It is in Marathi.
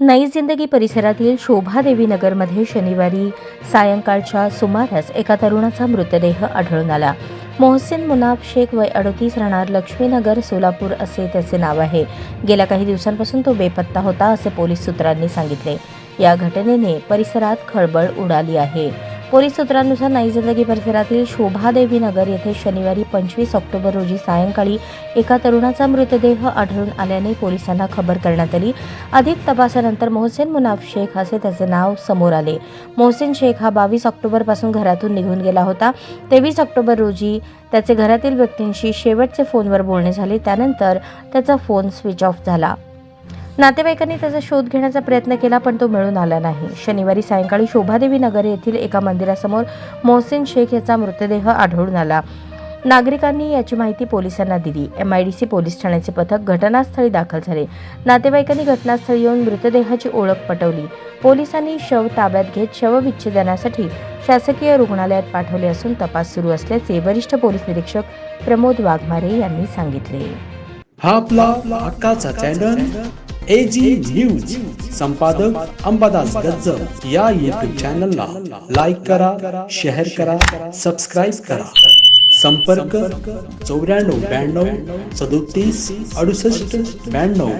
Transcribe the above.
नई जिंदगी परिसरातील शोभादेवी नगरमध्ये शनिवारी सायंकाळच्या सुमारास एका तरुणाचा मृतदेह आढळून आला. मोहसिन मुनाफ शेख वय अडतीस राहणार लक्ष्मीनगर सोलापूर असे त्याचे नाव आहे. गेल्या काही दिवसांपासून तो बेपत्ता होता असे पोलीस सूत्रांनी सांगितले. या घटनेने परिसरात खळबळ उडाली आहे. पोलीस सूत्रांनुसार नई जिंदगी परिसरातील शोभादेवी नगर येथे शनिवारी पंचवीस ऑक्टोबर रोजी सायंकाळी एका तरुणाचा मृतदेह आढळून आल्याने पोलिसांना खबर करण्यात आली. अधिक तपासानंतर मोहसेन मुनाफ शेख असे त्याचे नाव समोर आले. मोहसेन शेख हा बावीस ऑक्टोबरपासून घरातून निघून गेला होता. तेवीस ऑक्टोबर रोजी त्याचे घरातील व्यक्तींशी शेवटचे फोनवर बोलणे झाले. त्यानंतर त्याचा फोन स्विच ऑफ झाला. नातेवाईकांनी त्याचा शोध घेण्याचा प्रयत्न केला पण तो मिळून आला नाही. शनिवारी सायंकाळी शोभादेवी नगर येथील एका मंदिरासमोर मोहसिन शेख याचा मृतदेह आढळून आला. नागरिकांनी याची माहिती पोलिसांना दिली. एम आयडीसी पोलीस ठाण्याचे पथक घटनास्थळी दाखल झाले. नातेवाईकांनी घटनास्थळी येऊन मृतदेहाची ओळख पटवली. पोलिसांनी शव ताब्यात घेत शवविच्छेदनासाठी शासकीय रुग्णालयात पाठवले असून तपास सुरू असल्याचे वरिष्ठ पोलीस निरीक्षक प्रमोद वाघमारे यांनी सांगितले. हा आपला चॅनल एजी न्यूज संपादक अंबादास गज्जर या युट्यूब चॅनलला लाईक करा शेअर करा सबस्क्राईब करा. संपर्क चौऱ्याण्णव ब्याण्णव सदोतीस अडुसष्ट ब्याण्णव.